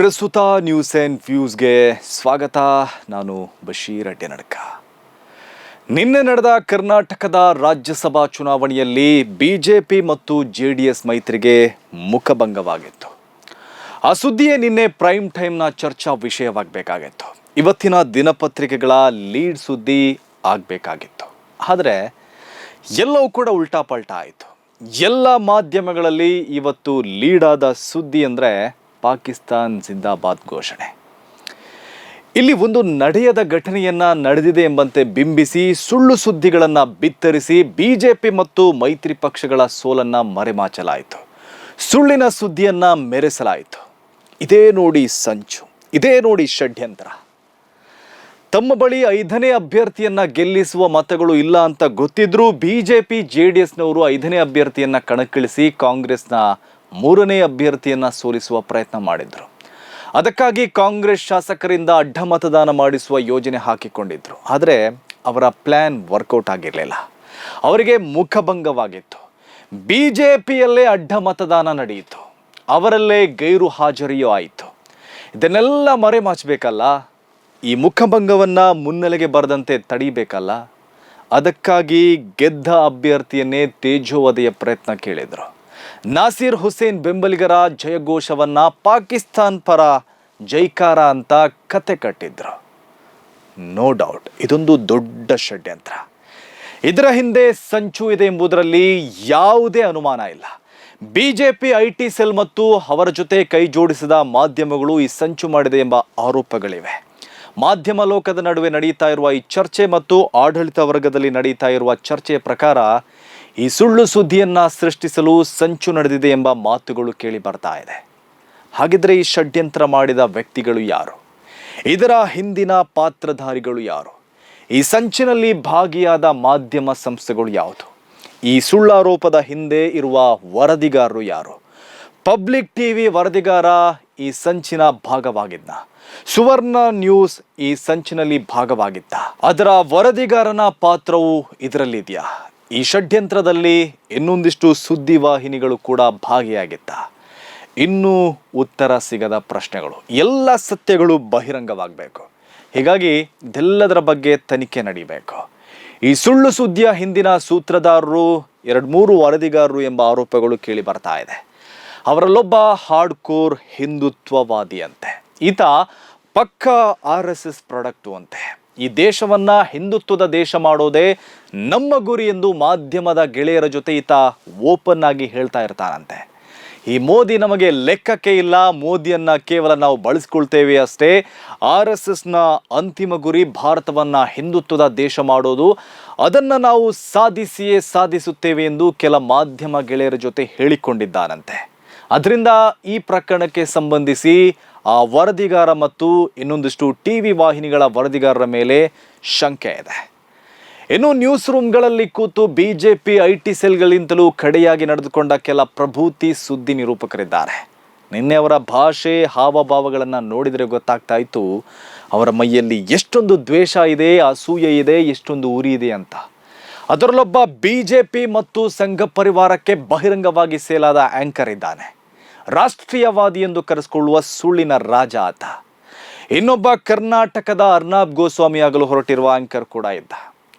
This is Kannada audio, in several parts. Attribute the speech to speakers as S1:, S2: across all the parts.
S1: ಪ್ರಸ್ತುತ ನ್ಯೂಸ್ ಆ್ಯಂಡ್ ವ್ಯೂಸ್ಗೆ ಸ್ವಾಗತ. ನಾನು ಬಶೀರ್ ಅಡ್ಡೆನಡ್ಕ ನಿನ್ನೆ ನಡೆದ ಕರ್ನಾಟಕದ ರಾಜ್ಯಸಭಾ ಚುನಾವಣೆಯಲ್ಲಿ ಬಿಜೆಪಿ ಮತ್ತು ಜೆ ಡಿ ಎಸ್ ಮೈತ್ರಿಗೆ ಮುಖಭಂಗವಾಗಿತ್ತು. ಆ ಸುದ್ದಿಯೇ ನಿನ್ನೆ ಪ್ರೈಮ್ ಟೈಮ್ನ ಚರ್ಚಾ ವಿಷಯವಾಗಬೇಕಾಗಿತ್ತು. ಇವತ್ತಿನ ದಿನಪತ್ರಿಕೆಗಳ ಲೀಡ್ ಸುದ್ದಿ ಆಗಬೇಕಾಗಿತ್ತು. ಆದರೆ ಎಲ್ಲವೂ ಕೂಡ ಉಲ್ಟಾ ಪಲ್ಟಾ ಆಯಿತು ಎಲ್ಲ ಮಾಧ್ಯಮಗಳಲ್ಲಿ ಇವತ್ತು ಲೀಡ್ ಆದ ಸುದ್ದಿ ಅಂದರೆ ಪಾಕಿಸ್ತಾನ್ ಜಿಂದಾಬಾದ್ ಘೋಷಣೆ. ಇಲ್ಲಿ ಒಂದು ನಡೆಯದ ಘಟನೆಯನ್ನ ನಡೆದಿದೆ ಎಂಬಂತೆ ಬಿಂಬಿಸಿ ಸುಳ್ಳು ಸುದ್ದಿಗಳನ್ನು ಬಿತ್ತರಿಸಿ ಬಿಜೆಪಿ ಮತ್ತು ಮೈತ್ರಿ ಪಕ್ಷಗಳ ಸೋಲನ್ನ ಮರೆಮಾಚಲಾಯಿತು. ಸುಳ್ಳಿನ ಸುದ್ದಿಯನ್ನ ಮೆರೆಸಲಾಯಿತು. ಇದೇ ನೋಡಿ ಸಂಚು, ಇದೇ ನೋಡಿ ಷಡ್ಯಂತ್ರ. ತಮ್ಮ ಬಳಿ ಐದನೇ ಅಭ್ಯರ್ಥಿಯನ್ನ ಗೆಲ್ಲಿಸುವ ಮತಗಳು ಇಲ್ಲ ಅಂತ ಗೊತ್ತಿದ್ರೂ ಬಿಜೆಪಿ ಜೆ ಡಿ ಎಸ್ನವರು ಐದನೇ ಅಭ್ಯರ್ಥಿಯನ್ನ ಕಣಕ್ಕಿಳಿಸಿ ಕಾಂಗ್ರೆಸ್ನ ಮೂರನೇ ಅಭ್ಯರ್ಥಿಯನ್ನು ಸೋಲಿಸುವ ಪ್ರಯತ್ನ ಮಾಡಿದ್ರು. ಅದಕ್ಕಾಗಿ ಕಾಂಗ್ರೆಸ್ ಶಾಸಕರಿಂದ ಅಡ್ಡ ಮತದಾನ ಮಾಡಿಸುವ ಯೋಜನೆ ಹಾಕಿಕೊಂಡಿದ್ರು. ಆದರೆ ಅವರ ಪ್ಲ್ಯಾನ್ ವರ್ಕೌಟ್ ಆಗಿರಲಿಲ್ಲ. ಅವರಿಗೆ ಮುಖಭಂಗವಾಗಿತ್ತು. ಬಿ ಜೆ ಪಿಯಲ್ಲೇ ಅಡ್ಡ ಮತದಾನ ನಡೆಯಿತು. ಅವರಲ್ಲೇ ಗೈರು ಹಾಜರಿಯೂ ಆಯಿತು. ಇದನ್ನೆಲ್ಲ ಮರೆಮಾಚಬೇಕಲ್ಲ? ಈ ಮುಖಭಂಗವನ್ನು ಮುನ್ನೆಲೆಗೆ ಬರದಂತೆ ತಡೀಬೇಕಲ್ಲ? ಅದಕ್ಕಾಗಿ ಗೆದ್ದ ಅಭ್ಯರ್ಥಿಯನ್ನೇ ತೇಜೋವಧೆಯ ಪ್ರಯತ್ನ ಕೇಳಿದರು. ನಾಸೀರ್ ಹುಸೇನ್ ಬೆಂಬಲಿಗರ ಜಯಘೋಷವನ್ನು ಪಾಕಿಸ್ತಾನ್ ಪರ ಜೈಕಾರ ಅಂತ ಕತೆ ಕಟ್ಟಿದ್ರು. ನೋ ಡೌಟ್ ಇದೊಂದು ದೊಡ್ಡ ಷಡ್ಯಂತ್ರ. ಇದರ ಹಿಂದೆ ಸಂಚು ಇದೆ ಎಂಬುದರಲ್ಲಿ ಯಾವುದೇ ಅನುಮಾನ ಇಲ್ಲ. ಬಿಜೆಪಿ ಐ ಟಿ ಸೆಲ್ ಮತ್ತು ಅವರ ಜೊತೆ ಕೈ ಜೋಡಿಸಿದ ಮಾಧ್ಯಮಗಳು ಈ ಸಂಚು ಮಾಡಿದೆ ಎಂಬ ಆರೋಪಗಳಿವೆ. ಮಾಧ್ಯಮ ಲೋಕದ ನಡುವೆ ನಡೆಯುತ್ತಾ ಇರುವ ಈ ಚರ್ಚೆ ಮತ್ತು ಆಡಳಿತ ವರ್ಗದಲ್ಲಿ ನಡೆಯುತ್ತಾ ಇರುವ ಚರ್ಚೆಯ ಪ್ರಕಾರ ಈ ಸುಳ್ಳು ಸುದ್ದಿಯನ್ನು ಸೃಷ್ಟಿಸಲು ಸಂಚು ನಡೆದಿದೆ ಎಂಬ ಮಾತುಗಳು ಕೇಳಿ ಬರ್ತಾ ಇದೆ. ಹಾಗಿದ್ರೆ ಈ ಷಡ್ಯಂತ್ರ ಮಾಡಿದ ವ್ಯಕ್ತಿಗಳು ಯಾರು? ಇದರ ಹಿಂದಿನ ಪಾತ್ರಧಾರಿಗಳು ಯಾರು? ಈ ಸಂಚಿನಲ್ಲಿ ಭಾಗಿಯಾದ ಮಾಧ್ಯಮ ಸಂಸ್ಥೆಗಳು ಯಾವುದು? ಈ ಸುಳ್ಳಾರೋಪದ ಹಿಂದೆ ಇರುವ ವರದಿಗಾರರು ಯಾರು? ಪಬ್ಲಿಕ್ ಟಿವಿ ವರದಿಗಾರ ಈ ಸಂಚಿನ ಭಾಗವಾಗಿದ್ದ. ಸುವರ್ಣ ನ್ಯೂಸ್ ಈ ಸಂಚಿನಲ್ಲಿ ಭಾಗವಾಗಿದ್ದ. ಅದರ ವರದಿಗಾರನ ಪಾತ್ರವು ಇದರಲ್ಲಿದೆಯಾ? ಈ ಷಡ್ಯಂತ್ರದಲ್ಲಿ ಇನ್ನೊಂದಿಷ್ಟು ಸುದ್ದಿವಾಹಿನಿಗಳು ಕೂಡ ಭಾಗಿಯಾಗಿತ್ತ ಇನ್ನೂ ಉತ್ತರ ಸಿಗದ ಪ್ರಶ್ನೆಗಳು. ಎಲ್ಲ ಸತ್ಯಗಳು ಬಹಿರಂಗವಾಗಬೇಕು. ಹೀಗಾಗಿ ಇದೆಲ್ಲದರ ಬಗ್ಗೆ ತನಿಖೆ ನಡೀಬೇಕು. ಈ ಸುಳ್ಳು ಸುದ್ದಿಯ ಹಿಂದಿನ ಸೂತ್ರಧಾರರು ಎರಡು ಮೂರು ವರದಿಗಾರರು ಎಂಬ ಆರೋಪಗಳು ಕೇಳಿ ಬರ್ತಾ ಇದೆ. ಅವರಲ್ಲೊಬ್ಬ ಹಾರ್ಡ್ ಕೋರ್ ಹಿಂದುತ್ವವಾದಿಯಂತೆ. ಈತ ಪಕ್ಕ ಆರ್ ಎಸ್ ಎಸ್ ಪ್ರಾಡಕ್ಟು ಅಂತೆ. ಈ ದೇಶವನ್ನ ಹಿಂದುತ್ವದ ದೇಶ ಮಾಡೋದೇ ನಮ್ಮ ಗುರಿ ಎಂದು ಮಾಧ್ಯಮದ ಗೆಳೆಯರ ಜೊತೆ ಈತ ಓಪನ್ ಆಗಿ ಹೇಳ್ತಾ ಇರ್ತಾನಂತೆ ಈ ಮೋದಿ ನಮಗೆ ಲೆಕ್ಕಕ್ಕೆ ಇಲ್ಲ, ಮೋದಿಯನ್ನ ಕೇವಲ ನಾವು ಬಳಸ್ಕೊಳ್ತೇವೆ ಅಷ್ಟೇ, ಆರ್ ಎಸ್ ಎಸ್ನ ಅಂತಿಮ ಗುರಿ ಭಾರತವನ್ನ ಹಿಂದುತ್ವದ ದೇಶ ಮಾಡೋದು, ಅದನ್ನು ನಾವು ಸಾಧಿಸಿಯೇ ಸಾಧಿಸುತ್ತೇವೆ ಎಂದು ಕೆಲ ಮಾಧ್ಯಮ ಗೆಳೆಯರ ಜೊತೆ ಹೇಳಿಕೊಂಡಿದ್ದಾನಂತೆ ಅದರಿಂದ ಈ ಪ್ರಕರಣಕ್ಕೆ ಸಂಬಂಧಿಸಿ ಆ ವರದಿಗಾರ ಮತ್ತು ಇನ್ನೊಂದಿಷ್ಟು ಟಿ ವಿ ವಾಹಿನಿಗಳ ವರದಿಗಾರರ ಮೇಲೆ ಶಂಕೆ ಇದೆ. ಇನ್ನು ನ್ಯೂಸ್ ರೂಮ್ಗಳಲ್ಲಿ ಕೂತು ಬಿಜೆಪಿ ಐ ಟಿ ಸೆಲ್ಗಳಿಂದಲೂ ಕಡೆಯಾಗಿ ನಡೆದುಕೊಂಡ ಕೆಲ ಪ್ರಭೂತಿ ಸುದ್ದಿ ನಿರೂಪಕರಿದ್ದಾರೆ. ನಿನ್ನೆ ಅವರ ಭಾಷೆ, ಹಾವಭಾವಗಳನ್ನು ನೋಡಿದರೆ ಗೊತ್ತಾಗ್ತಾ ಇತ್ತು, ಅವರ ಮೈಯಲ್ಲಿ ಎಷ್ಟೊಂದು ದ್ವೇಷ ಇದೆ, ಅಸೂಯೆ ಇದೆ, ಎಷ್ಟೊಂದು ಉರಿ ಇದೆ ಅಂತ. ಅದರಲ್ಲೊಬ್ಬ ಬಿಜೆಪಿ ಮತ್ತು ಸಂಘ ಪರಿವಾರಕ್ಕೆ ಬಹಿರಂಗವಾಗಿ ಸೇಲಾದ ಆಂಕರ್ ಇದ್ದಾನೆ. ರಾಷ್ಟ್ರೀಯವಾದಿ ಎಂದು ಕರೆಸಿಕೊಳ್ಳುವ ಸುಳ್ಳಿನ ರಾಜ ಆತ. ಇನ್ನೊಬ್ಬ ಕರ್ನಾಟಕದ ಅರ್ನಾಬ್ ಗೋಸ್ವಾಮಿ ಆಗಲು ಹೊರಟಿರುವ ಆಂಕರ್ ಕೂಡ ಇದ್ದ.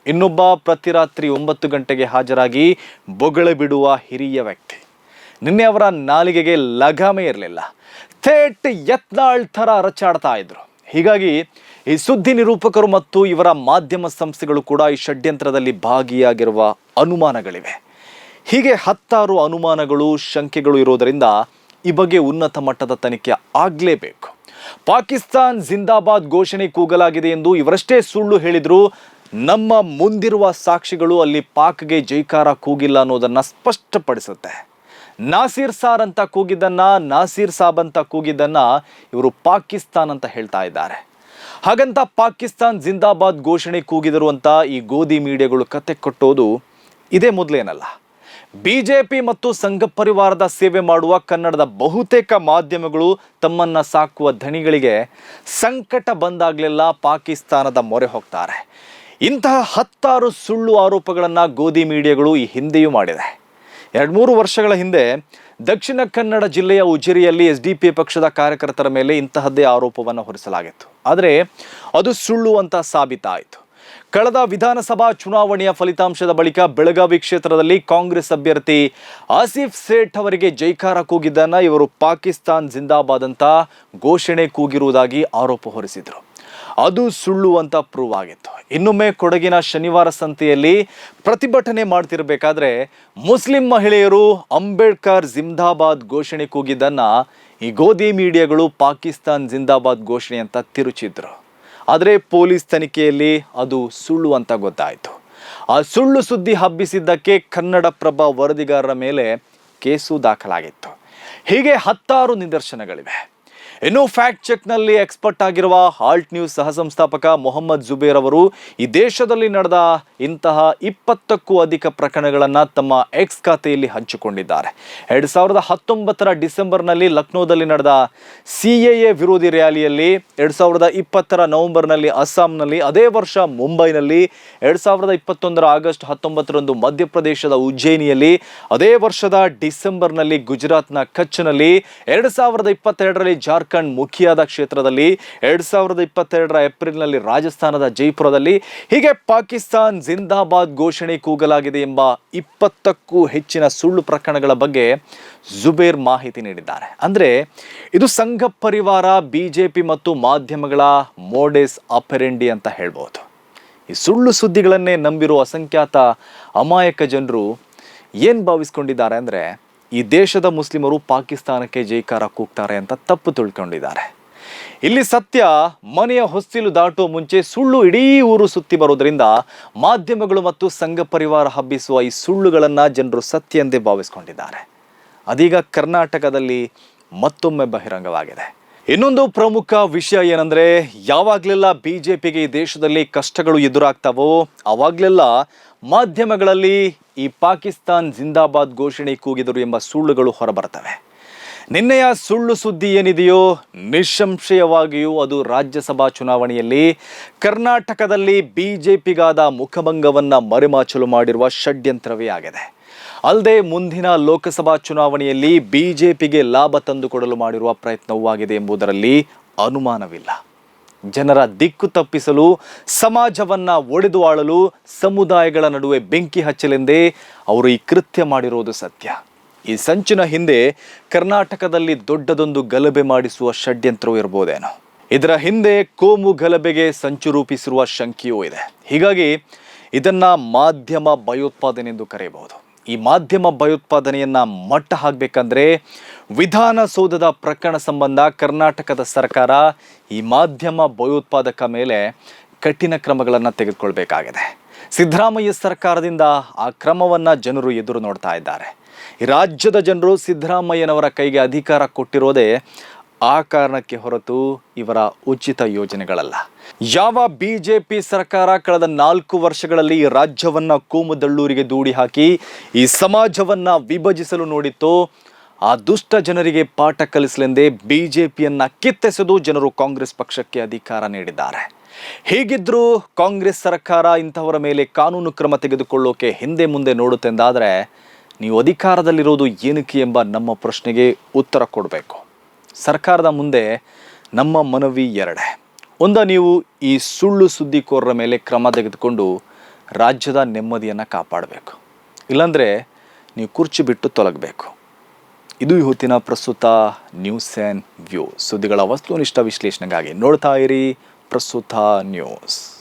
S1: ಇನ್ನೊಬ್ಬ ಪ್ರತಿ ರಾತ್ರಿ ಒಂಬತ್ತು ಗಂಟೆಗೆ ಹಾಜರಾಗಿ ಬೊಗಳೆ ಬಿಡುವ ಹಿರಿಯ ವ್ಯಕ್ತಿ. ನಿನ್ನೆ ಅವರ ನಾಲಿಗೆಗೆ ಲಗಾಮೆ ಇರಲಿಲ್ಲ. ಥೇಟ್ ಯತ್ನಾಳ್ ಥರ ಅರಚಾಡ್ತಾ ಇದ್ರು. ಹೀಗಾಗಿ ಈ ಸುದ್ದಿ ನಿರೂಪಕರು ಮತ್ತು ಇವರ ಮಾಧ್ಯಮ ಸಂಸ್ಥೆಗಳು ಕೂಡ ಈ ಷಡ್ಯಂತ್ರದಲ್ಲಿ ಭಾಗಿಯಾಗಿರುವ ಅನುಮಾನಗಳಿವೆ. ಹೀಗೆ ಹತ್ತಾರು ಅನುಮಾನಗಳು, ಶಂಕೆಗಳು ಇರೋದರಿಂದ ಈ ಬಗ್ಗೆ ಉನ್ನತ ಮಟ್ಟದ ತನಿಖೆ ಆಗಲೇಬೇಕು. ಪಾಕಿಸ್ತಾನ್ ಜಿಂದಾಬಾದ್ ಘೋಷಣೆ ಕೂಗಲಾಗಿದೆ ಎಂದು ಇವರಷ್ಟೇ ಸುಳ್ಳು ಹೇಳಿದ್ರು. ನಮ್ಮ ಮುಂದಿರುವ ಸಾಕ್ಷಿಗಳು ಅಲ್ಲಿ ಪಾಕ್ಗೆ ಜೈಕಾರ ಕೂಗಿಲ್ಲ ಅನ್ನೋದನ್ನ ಸ್ಪಷ್ಟಪಡಿಸುತ್ತೆ. ನಾಸೀರ್ ಸಾರ್ ಅಂತ ಕೂಗಿದ್ದನ್ನ, ನಾಸೀರ್ ಸಾಬ್ ಅಂತ ಕೂಗಿದ್ದನ್ನ ಇವರು ಪಾಕಿಸ್ತಾನ್ ಅಂತ ಹೇಳ್ತಾ ಇದ್ದಾರೆ. ಹಾಗಂತ ಪಾಕಿಸ್ತಾನ್ ಜಿಂದಾಬಾದ್ ಘೋಷಣೆ ಕೂಗಿದರು ಅಂತ ಈ ಗೋಧಿ ಮೀಡಿಯಾಗಳು ಕತೆ ಕಟ್ಟೋದು ಇದೇ ಮೊದಲೇನಲ್ಲ. ಬಿಜೆಪಿ ಮತ್ತು ಸಂಘ ಪರಿವಾರದ ಸೇವೆ ಮಾಡುವ ಕನ್ನಡದ ಬಹುತೇಕ ಮಾಧ್ಯಮಗಳು ತಮ್ಮನ್ನ ಸಾಕುವ ಧಣಿಗಳಿಗೆ ಸಂಕಟ ಬಂದಾಗಲೆಲ್ಲ ಪಾಕಿಸ್ತಾನದ ಮೊರೆ ಹೋಗ್ತಾರೆ. ಇಂತಹ ಹತ್ತಾರು ಸುಳ್ಳು ಆರೋಪಗಳನ್ನು ಗೋಧಿ ಮೀಡಿಯಾಗಳು ಈ ಹಿಂದೆಯೂ ಮಾಡಿದೆ ಎರಡು ಮೂರು ವರ್ಷಗಳ ಹಿಂದೆ ದಕ್ಷಿಣ ಕನ್ನಡ ಜಿಲ್ಲೆಯ ಉಜಿರಿಯಲ್ಲಿ ಎಸ್ ಡಿ ಪಿ ಪಕ್ಷದ ಕಾರ್ಯಕರ್ತರ ಮೇಲೆ ಇಂತಹದ್ದೇ ಆರೋಪವನ್ನು ಹೊರಿಸಲಾಗಿತ್ತು. ಆದರೆ ಅದು ಸುಳ್ಳು ಅಂತ ಸಾಬೀತಾಯಿತು. ಕಳೆದ ವಿಧಾನಸಭಾ ಚುನಾವಣೆಯ ಫಲಿತಾಂಶದ ಬಳಿಕ ಬೆಳಗಾವಿ ಕ್ಷೇತ್ರದಲ್ಲಿ ಕಾಂಗ್ರೆಸ್ ಅಭ್ಯರ್ಥಿ ಆಸಿಫ್ ಸೇಠ್ ಅವರಿಗೆ ಜೈಕಾರ ಕೂಗಿದ್ದನ್ನು ಇವರು ಪಾಕಿಸ್ತಾನ್ ಜಿಂದಾಬಾದ್ ಅಂತ ಘೋಷಣೆ ಕೂಗಿರುವುದಾಗಿ ಆರೋಪ ಹೊರಿಸಿದ್ರು. ಅದು ಸುಳ್ಳು ಅಂತ ಪ್ರೂವ್ ಆಗಿತ್ತು. ಇನ್ನೊಮ್ಮೆ ಕೊಡಗಿನ ಶನಿವಾರ ಸಂತೆಯಲ್ಲಿ ಪ್ರತಿಭಟನೆ ಮಾಡ್ತಿರ್ಬೇಕಾದ್ರೆ ಮುಸ್ಲಿಂ ಮಹಿಳೆಯರು ಅಂಬೇಡ್ಕರ್ ಜಿಂದಾಬಾದ್ ಘೋಷಣೆ ಕೂಗಿದ್ದನ್ನ ಈ ಗೋಧಿ ಮೀಡಿಯಾಗಳು ಪಾಕಿಸ್ತಾನ್ ಜಿಂದಾಬಾದ್ ಘೋಷಣೆ ಅಂತ ತಿರುಚಿದ್ರು. ಆದರೆ ಪೊಲೀಸ್ ತನಿಖೆಯಲ್ಲಿ ಅದು ಸುಳ್ಳು ಅಂತ ಗೊತ್ತಾಯಿತು. ಆ ಸುಳ್ಳು ಸುದ್ದಿ ಹಬ್ಬಿಸಿದ್ದಕ್ಕೆ ಕನ್ನಡಪ್ರಭ ವರದಿಗಾರರ ಮೇಲೆ ಕೇಸು ದಾಖಲಾಗಿತ್ತು. ಹೀಗೆ ಹತ್ತಾರು ನಿದರ್ಶನಗಳಿವೆ. ಇನ್ನು ಫ್ಯಾಕ್ಟ್ ಚೆಕ್ನಲ್ಲಿ ಎಕ್ಸ್ಪರ್ಟ್ ಆಗಿರುವ ಹಾಲ್ಟ್ ನ್ಯೂಸ್ ಸಹ ಸಂಸ್ಥಾಪಕ ಮೊಹಮ್ಮದ್ ಜುಬೇರ್ ಅವರು, ಈ ದೇಶದಲ್ಲಿ ನಡೆದ ಇಂತಹ ಇಪ್ಪತ್ತಕ್ಕೂ ಅಧಿಕ ಪ್ರಕರಣಗಳನ್ನು ತಮ್ಮ ಎಕ್ಸ್ ಖಾತೆಯಲ್ಲಿ ಹಂಚಿಕೊಂಡಿದ್ದಾರೆ. ಎರಡು ಸಾವಿರದ ಹತ್ತೊಂಬತ್ತರ ಡಿಸೆಂಬರ್ನಲ್ಲಿ ಲಕ್ನೋದಲ್ಲಿ ನಡೆದ ಸಿ ಎ ವಿರೋಧಿ ರ್ಯಾಲಿಯಲ್ಲಿ, ಎರಡು ಸಾವಿರದ ಇಪ್ಪತ್ತರ ನವೆಂಬರ್ನಲ್ಲಿ ಅಸ್ಸಾಂನಲ್ಲಿ, ಅದೇ ವರ್ಷ ಮುಂಬೈನಲ್ಲಿ, ಎರಡು ಸಾವಿರದ ಇಪ್ಪತ್ತೊಂದರ ಆಗಸ್ಟ್ ಹತ್ತೊಂಬತ್ತರಂದು ಮಧ್ಯಪ್ರದೇಶದ ಉಜ್ಜಯಿನಿಯಲ್ಲಿ, ಅದೇ ವರ್ಷದ ಡಿಸೆಂಬರ್ನಲ್ಲಿ ಗುಜರಾತ್ನ ಕಚ್ನಲ್ಲಿ, ಎರಡು ಸಾವಿರದ ಇಪ್ಪತ್ತೆರಡರಲ್ಲಿ ಜಾರ್ಖಂಡ್ ಮುಖಿಯಾದ ಕ್ಷೇತ್ರದಲ್ಲಿ ಎರಡು ಸಾವಿರದ ಇಪ್ಪತ್ತೆರಡರ ಏಪ್ರಿಲ್ನಲ್ಲಿ ರಾಜಸ್ಥಾನದ ಜೈಪುರದಲ್ಲಿ ಹೀಗೆ ಪಾಕಿಸ್ತಾನ್ ಜಿಂದಾಬಾದ್ ಘೋಷಣೆ ಕೂಗಲಾಗಿದೆ ಎಂಬ ಇಪ್ಪತ್ತಕ್ಕೂ ಹೆಚ್ಚಿನ ಸುಳ್ಳು ಪ್ರಕರಣಗಳ ಬಗ್ಗೆ ಜುಬೇರ್ ಮಾಹಿತಿ ನೀಡಿದ್ದಾರೆ. ಅಂದರೆ ಇದು ಸಂಘ ಪರಿವಾರ, ಬಿಜೆಪಿ ಮತ್ತು ಮಾಧ್ಯಮಗಳ ಮೋಡೆಸ್ ಅಪೆರೆಂಡಿ ಅಂತ ಹೇಳ್ಬೋದು. ಈ ಸುಳ್ಳು ಸುದ್ದಿಗಳನ್ನೇ ನಂಬಿರುವ ಅಸಂಖ್ಯಾತ ಅಮಾಯಕ ಜನರು ಏನು ಭಾವಿಸ್ಕೊಂಡಿದ್ದಾರೆ ಅಂದರೆ ಈ ದೇಶದ ಮುಸ್ಲಿಮರು ಪಾಕಿಸ್ತಾನಕ್ಕೆ ಜೈಕಾರ ಕೂಗ್ತಾರೆ ಅಂತ ತಪ್ಪು ತಿಳ್ಕೊಂಡಿದ್ದಾರೆ. ಇಲ್ಲಿ ಸತ್ಯ, ಮನೆಯ ಹೊಸ್ತಿಲು ದಾಟುವ ಮುಂಚೆ ಸುಳ್ಳು ಇಡೀ ಊರು ಸುತ್ತಿ ಬರೋದ್ರಿಂದ ಮಾಧ್ಯಮಗಳು ಮತ್ತು ಸಂಘ ಪರಿವಾರ ಹಬ್ಬಿಸುವ ಈ ಸುಳ್ಳುಗಳನ್ನು ಜನರು ಸತ್ಯ ಎಂದೇ ಭಾವಿಸ್ಕೊಂಡಿದ್ದಾರೆ. ಅದೀಗ ಕರ್ನಾಟಕದಲ್ಲಿ ಮತ್ತೊಮ್ಮೆ ಬಹಿರಂಗವಾಗಿದೆ. ಇನ್ನೊಂದು ಪ್ರಮುಖ ವಿಷಯ ಏನಂದ್ರೆ, ಯಾವಾಗಲೆಲ್ಲ ಬಿ ಜೆ ಪಿಗೆ ಈ ದೇಶದಲ್ಲಿ ಕಷ್ಟಗಳು ಎದುರಾಗ್ತಾವೋ, ಅವಾಗಲೆಲ್ಲ ಮಾಧ್ಯಮಗಳಲ್ಲಿ ಈ ಪಾಕಿಸ್ತಾನ್ ಜಿಂದಾಬಾದ್ ಘೋಷಣೆ ಕೂಗಿದರು ಎಂಬ ಸುಳ್ಳುಗಳು ಹೊರಬರ್ತವೆ ನಿನ್ನೆಯ ಸುಳ್ಳು ಸುದ್ದಿ ಏನಿದೆಯೋ ನಿಸ್ಸಂಶಯವಾಗಿಯೂ ಅದು ರಾಜ್ಯಸಭಾ ಚುನಾವಣೆಯಲ್ಲಿ ಕರ್ನಾಟಕದಲ್ಲಿ ಬಿಜೆಪಿಗಾದ ಮುಖಭಂಗವನ್ನು ಮರೆಮಾಚಲು ಮಾಡಿರುವ ಷಡ್ಯಂತ್ರವೇ ಆಗಿದೆ. ಅಲ್ಲದೆ ಮುಂದಿನ ಲೋಕಸಭಾ ಚುನಾವಣೆಯಲ್ಲಿ ಬಿಜೆಪಿಗೆ ಲಾಭ ತಂದುಕೊಡಲು ಮಾಡಿರುವ ಪ್ರಯತ್ನವೂ ಆಗಿದೆ ಎಂಬುದರಲ್ಲಿ ಅನುಮಾನವಿಲ್ಲ. ಜನರ ದಿಕ್ಕು ತಪ್ಪಿಸಲು, ಸಮಾಜವನ್ನ ಒಡೆದು ಆಳಲು, ಸಮುದಾಯಗಳ ನಡುವೆ ಬೆಂಕಿ ಹಚ್ಚಲೆಂದೇ ಅವರು ಈ ಕೃತ್ಯ ಮಾಡಿರೋದು ಸತ್ಯ. ಈ ಸಂಚಿನ ಹಿಂದೆ ಕರ್ನಾಟಕದಲ್ಲಿ ದೊಡ್ಡದೊಂದು ಗಲಭೆ ಮಾಡಿಸುವ ಷಡ್ಯಂತ್ರವೂ ಇರ್ಬೋದೇನೋ. ಇದರ ಹಿಂದೆ ಕೋಮು ಗಲಭೆಗೆ ಸಂಚು ರೂಪಿಸಿರುವ ಶಂಕೆಯೂ ಇದೆ. ಹೀಗಾಗಿ ಇದನ್ನು ಮಾಧ್ಯಮ ಭಯೋತ್ಪಾದನೆ ಎಂದು ಕರೆಯಬಹುದು. ಈ ಮಾಧ್ಯಮ ಭಯೋತ್ಪಾದನೆಯನ್ನ ಮಟ್ಟ ಹಾಕಬೇಕಂದ್ರೆ ವಿಧಾನಸೌಧದ ಪ್ರಕರಣ ಸಂಬಂಧ ಕರ್ನಾಟಕದ ಸರ್ಕಾರ ಈ ಮಾಧ್ಯಮ ಭಯೋತ್ಪಾದಕ ಮೇಲೆ ಕಠಿಣ ಕ್ರಮಗಳನ್ನು ತೆಗೆದುಕೊಳ್ಬೇಕಾಗಿದೆ. ಸಿದ್ದರಾಮಯ್ಯ ಸರ್ಕಾರದಿಂದ ಆ ಕ್ರಮವನ್ನು ಜನರು ಎದುರು ನೋಡ್ತಾ ಇದ್ದಾರೆ. ರಾಜ್ಯದ ಜನರು ಸಿದ್ದರಾಮಯ್ಯನವರ ಕೈಗೆ ಅಧಿಕಾರ ಕೊಟ್ಟಿರೋದೇ ಆ ಕಾರಣಕ್ಕೆ ಹೊರತು ಇವರ ಉಚಿತ ಯೋಜನೆಗಳಲ್ಲ. ಯಾವ ಬಿಜೆಪಿ ಸರ್ಕಾರ ಕಳೆದ ನಾಲ್ಕು ವರ್ಷಗಳಲ್ಲಿ ರಾಜ್ಯವನ್ನ ಕೋಮುದಳ್ಳೂರಿಗೆ ದೂಡಿ ಹಾಕಿ ಈ ಸಮಾಜವನ್ನ ವಿಭಜಿಸಲು ನೋಡಿತ್ತೋ, ಆ ದುಷ್ಟ ಜನರಿಗೆ ಪಾಠ ಕಲಿಸಲೆಂದೇ ಬಿಜೆಪಿಯನ್ನ ಕಿತ್ತೆಸೆದು ಜನರು ಕಾಂಗ್ರೆಸ್ ಪಕ್ಷಕ್ಕೆ ಅಧಿಕಾರ ನೀಡಿದ್ದಾರೆ. ಹೀಗಿದ್ರೂ ಕಾಂಗ್ರೆಸ್ ಸರ್ಕಾರ ಇಂಥವರ ಮೇಲೆ ಕಾನೂನು ಕ್ರಮ ತೆಗೆದುಕೊಳ್ಳೋಕೆ ಹಿಂದೆ ಮುಂದೆ ನೋಡುತ್ತೆಂದಾದರೆ, ನೀವು ಅಧಿಕಾರದಲ್ಲಿರೋದು ಏನಕ್ಕೆ ಎಂಬ ನಮ್ಮ ಪ್ರಶ್ನೆಗೆ ಉತ್ತರ ಕೊಡಬೇಕು. ಸರ್ಕಾರದ ಮುಂದೆ ನಮ್ಮ ಮನವಿ ಎರಡೇ. ಒಂದ, ನೀವು ಈ ಸುಳ್ಳು ಸುದ್ದಿಕೋರರ ಮೇಲೆ ಕ್ರಮ ತೆಗೆದುಕೊಂಡು ರಾಜ್ಯದ ನೆಮ್ಮದಿಯನ್ನು ಕಾಪಾಡಬೇಕು. ಇಲ್ಲಾಂದರೆ ನೀವು ಕುರ್ಚಿ ಬಿಟ್ಟು ತೊಲಗಬೇಕು. ಇದು ಇವತ್ತಿನ ಪ್ರಸ್ತುತ ನ್ಯೂಸ್ ಆ್ಯಂಡ್ ವ್ಯೂ. ಸುದ್ದಿಗಳ ವಸ್ತುನಿಷ್ಠ ವಿಶ್ಲೇಷಣೆಗಾಗಿ ನೋಡ್ತಾ ಇರಿ ಪ್ರಸ್ತುತ ನ್ಯೂಸ್.